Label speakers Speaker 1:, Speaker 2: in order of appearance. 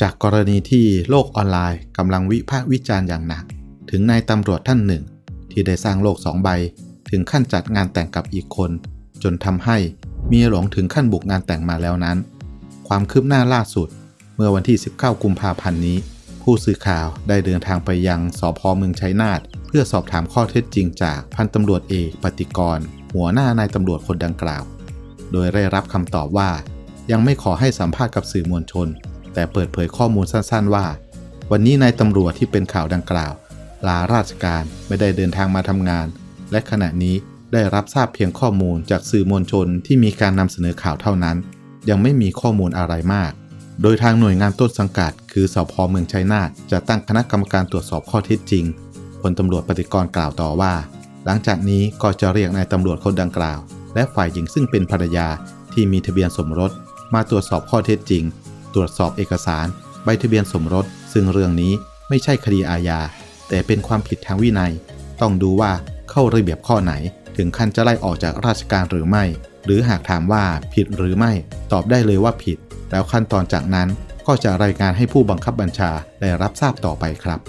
Speaker 1: จากกรณีที่โลกออนไลน์กำลังวิพากษ์วิจารณ์อย่างหนัก ถึงนายตำรวจท่านหนึ่ง ที่ได้สร้างโลกสองใบ ถึงขั้นจัดงานแต่งกับอีกคน จนทำให้มีหลงถึงขั้นบุกงานแต่งมาแล้วนั้น ความคืบหน้าล่าสุด เมื่อวันที่ 19 กุมภาพันธ์นี้ ผู้สื่อข่าวได้เดินทางไปยังสพเมืองชัยนาทเพื่อสอบถามข้อเท็จจริงจากพันตำรวจเอกปฏิกร หัวหน้านายตำรวจคนดังกล่าว โดยได้รับคำตอบว่า ยังไม่ขอให้สัมภาษณ์กับสื่อมวลชน แต่เปิดเผยข้อมูลสั้นๆว่า วันนี้นายตำรวจที่เป็นข่าวดังกล่าว ลาราชการไม่ได้เดินทางมาทำงาน และขณะนี้ได้รับทราบเพียงข้อมูลจากสื่อมวลชนที่มีการนำเสนอข่าวเท่านั้น ยังไม่มีข้อมูลอะไรมาก โดยทางหน่วยงานต้นสังกัด คือสพเมืองชัยนาทจะตั้งคณะกรรมการตรวจสอบข้อเท็จจริงพลตำรวจปฏิกรกล่าวต่อว่า หลังจากนี้ก็จะเรียกนายตำรวจคนดังกล่าว และฝ่ายหญิงซึ่งเป็นภรรยาที่มีทะเบียนสมรส มาตรวจสอบข้อเท็จจริง ตรวจสอบเอกสาร ใบทะเบียนสมรส ซึ่งเรื่องนี้ไม่ใช่คดีอาญา แต่เป็นความผิดทางวินัย ต้องดูว่าเข้าระเบียบข้อไหน ถึงขั้นจะไล่ออกจากราชการหรือไม่ หรือหากถามว่าผิดหรือไม่ ตอบได้เลยว่าผิด แล้วขั้นตอนจากนั้นก็จะรายงานให้ผู้บังคับบัญชาได้รับทราบต่อไปครับ